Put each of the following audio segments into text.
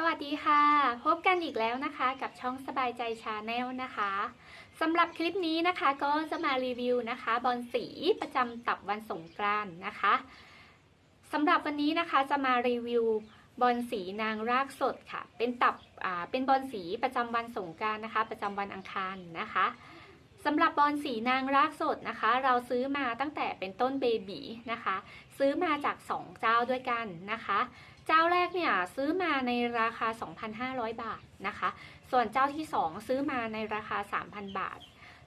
สวัสดีค่ะ พบกันอีกแล้วนะคะกับช่องสบายใจชาแนลนะคะสำหรับคลิปนี้นะคะก็จะมารีวิวนะคะบอลสีประจำตับวันสงกรานนะคะสำหรับวันนี้นะคะจะมารีวิวบอลสีนางรากสดค่ะ เป็นตับอ่าเป็นบอลสีประจำวันสงกรานนะคะ ประจำวันอังคารนะคะสำหรับบอลสีนางรากสดนะคะ เราซื้อมาตั้งแต่เป็นต้นเบบีนะคะ ซื้อมาจาก 2 เจ้าด้วยกันนะคะ เจ้าแรกเนี่ยซื้อมาในราคา 2,500 บาทนะคะ ส่วนเจ้าที่ 2 ซื้อมาในราคา 3,000 บาท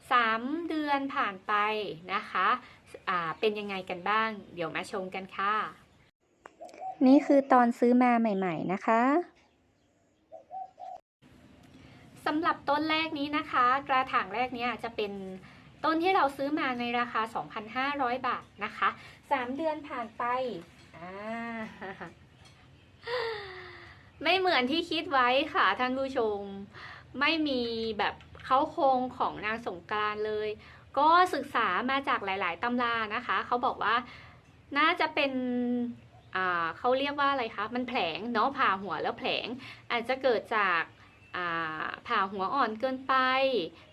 3 เดือนผ่านไปนะคะอ่าเป็นยังไงกันบ้าง เดี๋ยวมาชมกันค่ะ นี่คือตอนซื้อมาใหม่ ๆ นะคะสำหรับต้นแรกนี้นะคะ กระถางแรกเนี้จะเป็นต้นที่เราซื้อมาในราคา 2,500 บาทนะคะ 3 เดือนผ่านไปอ่า ไม่เหมือนที่คิดไว้ค่ะท่านผู้ชม ไม่มีแบบเข้าโครงของนางสงกรานเลย ก็ศึกษามาจากหลาย ๆตำรานะคะ เขาบอกว่าน่าจะเป็นเขาเรียกว่าอะไรคะ มันแผลงเนาะผ่าหัวแล้วแผลง อาจจะเกิดจากาผ่าหัวอ่อนเกินไป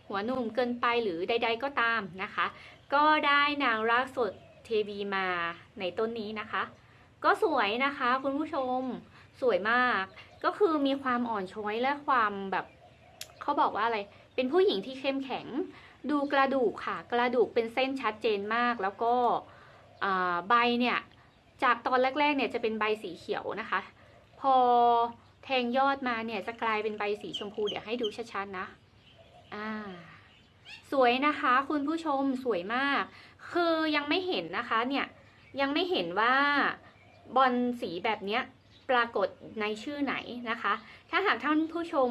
หัวหนุ่มเกินไปหรือใด ๆก็ตามนะคะ ก็ได้นางรากสดเทวีมาในต้นนี้นะคะ ก็สวยนะคะคุณผู้ชมสวยมาก ก็คือมีความอ่อนช้อยและความแบบเขาบอกว่าอะไร เป็นผู้หญิงที่เข้มแข็ง ดูกระดูกค่ะ กระดูกเป็นเส้นชัดเจนมาก แล้วก็ใบเนี่ย จากตอนแรกๆเนี่ยจะเป็นใบสีเขียวนะคะ พอแทงยอดมาเนี่ยจะกลายเป็นใบสีชมพูเดี๋ยวให้ดูชัดๆนะ อ่า สวยนะคะคุณผู้ชมสวยมาก คือยังไม่เห็นนะคะเนี่ยยังไม่เห็นว่า บอลสีแบบนี้ปรากฏในชื่อไหนนะคะ ถ้าหากท่านผู้ชม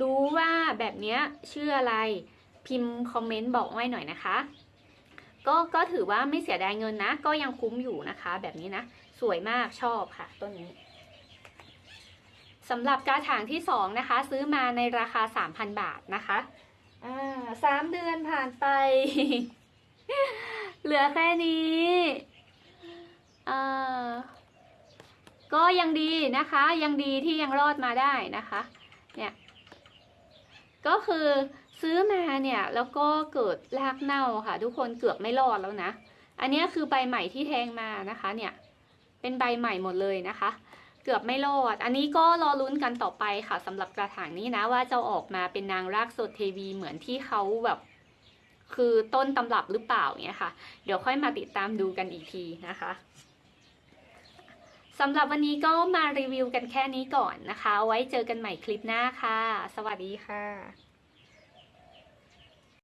รู้ว่าแบบนี้ชื่ออะไรพิมพ์คอมเมนต์บอกไว้หน่อยนะคะ ก็ก็ถือว่าไม่เสียดายเงินนะ ก็ยังคุ้มอยู่นะคะ แบบนี้นะ สวยมากชอบค่ะต้นนี้สำหรับกระถางที่สองนะคะ ซื้อมาในราคา 3,000 บาทนะคะอ่าสามเดือนผ่านไป เหลือแค่นี้อ่าก็ ยังดีนะคะ ยังดีที่ยังรอดมาได้นะคะเนี่ยก็คือซื้อมาเนี่ยแล้วก็เกิดรากเน่าค่ะ ทุกคนเกือบไม่รอดแล้วนะ อันนี้คือใบใหม่ที่แทงมานะคะ เนี่ยเป็นใบใหม่หมดเลยนะคะ เกือบไม่รอด อันนี้ก็รอลุ้นกันต่อไปค่ะสำหรับกระถางนี้นะว่าจะออกมาเป็นนางรากสดเทวีเหมือนที่เขาแบบคือต้นตำรับหรือเปล่าเนี่ยค่ะ เดี๋ยวค่อยมาติดตามดูกันอีกทีนะคะ สำหรับวันนี้ก็มารีวิวกันแค่นี้ก่อนนะคะ ไว้เจอกันใหม่คลิปหน้าค่ะ สวัสดีค่ะ